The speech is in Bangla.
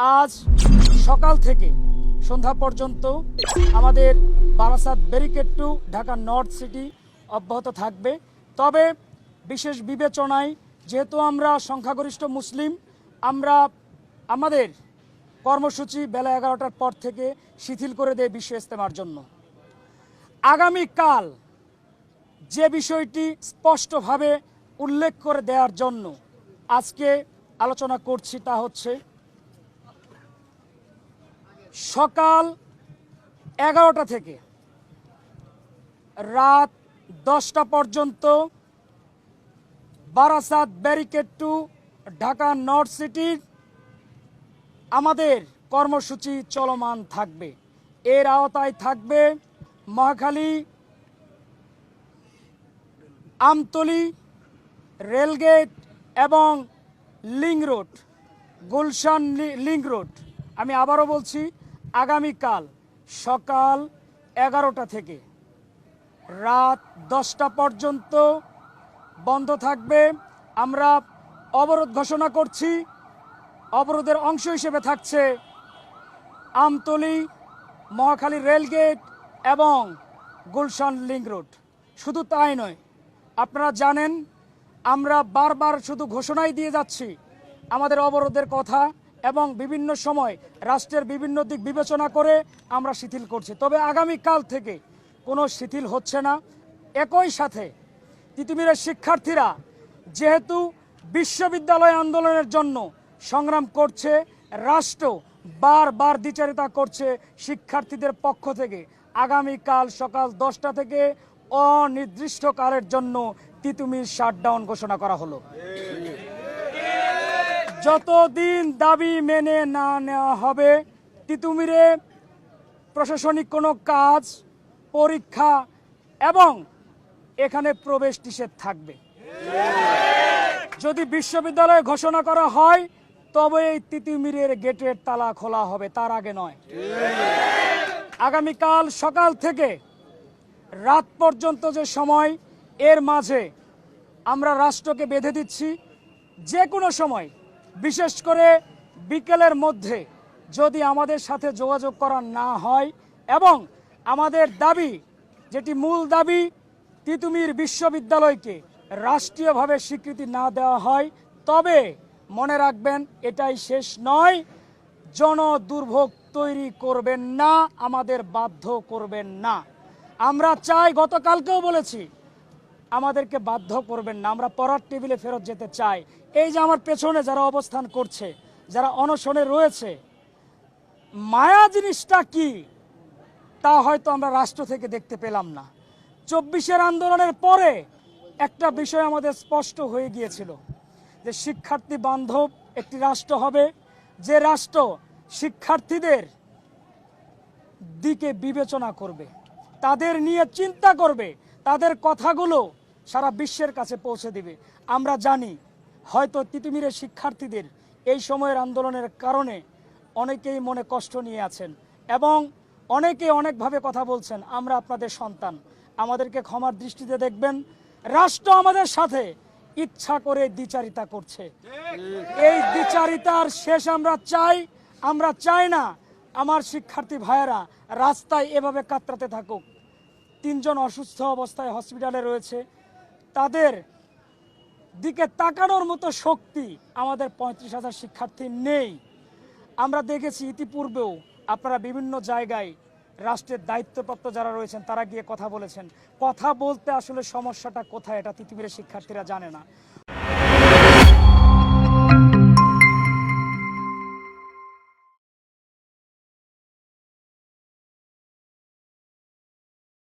আজ সকাল থেকে সন্ধ্যা পর্যন্ত আমাদের Barasat barricade to Dhaka north city অব্যাহত থাকবে। তবে বিশেষ বিবেচনায় যেহেতু আমরা সংখ্যাগরিষ্ঠ মুসলিম, আমরা আমাদের কর্মসূচি বেলা এগারোটার পর থেকে শিথিল করে দেয় বিশ্ব ইস্তেমার জন্য। আগামীকাল যে বিষয়টি স্পষ্টভাবে উল্লেখ করে দেওয়ার জন্য আজকে আলোচনা করছি তা হচ্ছে সকাল এগারোটা থেকে রাত দশটা পর্যন্ত Barasat barricade to Dhaka north সিটির আমাদের কর্মসূচি চলমান থাকবে। এর আওতায় থাকবে মহাখালী, আমতলি, রেলগেট এবং লিং রোড, গুলশান লি- রোড। আমি আবারও বলছি আগামীকাল সকাল এগারোটা থেকে রাত দশটা পর্যন্ত বন্ধ থাকবে। আমরা অবরোধ ঘোষণা করছি। অবরোধের অংশ হিসেবে থাকছে আমতলি, মহাখালী রেলগেট এবং গুলশান লিঙ্ক রোড। শুধু তাই নয়, আপনারা জানেন, আমরা বারবার শুধু ঘোষণাই দিয়ে যাচ্ছি, আমাদের অবরোধের কথা এবং বিভিন্ন সময় রাষ্ট্রের বিভিন্ন দিক বিবেচনা করে আমরা শিথিল করছি। তবে আগামীকাল থেকে কোনো শিথিল হচ্ছে না। একই সাথে তিতুমিরের শিক্ষার্থীরা যেহেতু বিশ্ববিদ্যালয় আন্দোলনের জন্য সংগ্রাম করছে, রাষ্ট্র বারবার দ্বিচারিতা করছে শিক্ষার্থীদের পক্ষ থেকে, আগামীকাল সকাল দশটা থেকে অনির্দিষ্টকালের জন্য তিতুমির শাটডাউন ঘোষণা করা হলো। যতদিন দাবি মেনে না নেওয়া হবে, তিতুমিরে প্রশাসনিক কোনো কাজ, পরীক্ষা এবং এখানে প্রবেশ নিষেধ থাকবে। যদি বিশ্ববিদ্যালয় ঘোষণা করা হয়, তবে এই তিতুমিরের গেটের তালা খোলা হবে, তার আগে নয়। আগামীকাল সকাল থেকে রাত পর্যন্ত যে সময়, এর মাঝে আমরা রাষ্ট্রকে বেঁধে দিচ্ছি, যে কোনো সময় বিশেষ করে বিকেলের মধ্যে যদি আমাদের সাথে যোগাযোগ করা না হয় এবং আমাদের দাবি, যেটি মূল দাবি, তিতুমির বিশ্ববিদ্যালয়কে রাষ্ট্রীয়ভাবে স্বীকৃতি না দেওয়া হয়, তবে মনে রাখবেন এটাই শেষ নয়। জন দুর্ভোগ তৈরি করবেন না, আমাদের বাধ্য করবেন না। আমরা চাই গতকালকেও বলেছি আমাদেরকে বাধ্য করবেন না। আমরা পড়ার টেবিলে ফেরত যেতে চাই। এই যে আমার পেছনে যারা অবস্থান করছে, যারা অনশনে রয়েছে, মায়া জিনিসটা কি? তা হয়তো আমরা রাষ্ট্র থেকে দেখতে পেলাম না। চব্বিশের আন্দোলনের পরে একটা বিষয় আমাদের স্পষ্ট হয়ে গিয়েছিল যে শিক্ষার্থী বান্ধব একটি রাষ্ট্র হবে। যে রাষ্ট্র শিক্ষার্থীদের দিকে বিবেচনা করবে, তাদের নিয়ে চিন্তা করবে, তাদের কথাগুলো সারা বিশ্বের কাছে পৌঁছে দিবে। আমরা জানি, হয়তো তিতুমিরের শিক্ষার্থীদের এই সময়ের আন্দোলনের কারণে অনেকেই মনে কষ্ট নিয়ে আছেন এবং অনেকে অনেকভাবে কথা বলছেন, আমরা আপনাদের সন্তান। আমাদেরকে ক্ষমার দৃষ্টিতে দেখবেন। রাষ্ট্র আমাদের সাথে ইচ্ছা করে দ্বিচারিতা করছে। এই দ্বিচারিতার শেষ আমরা চাই আমরা চাই না আমার শিক্ষার্থী ভাইয়েরা রাস্তায় এভাবে কাতরাতে থাকুক। তিনজন অসুস্থ অবস্থায় হসপিটালে রয়েছে। তাদের দিকে তাকানোর মতো শক্তি আমাদের পঁয়ত্রিশ হাজার শিক্ষার্থী নেই। আমরা দেখেছি ইতিপূর্বেও আপনারা বিভিন্ন জায়গায় রাষ্ট্রের দায়িত্বপ্রাপ্ত যারা রয়েছেন, তারা গিয়ে কথা বলেছেন। কথা বলতে আসলে সমস্যাটা কোথায়, এটা তিতুমিরের শিক্ষার্থীরা জানে না।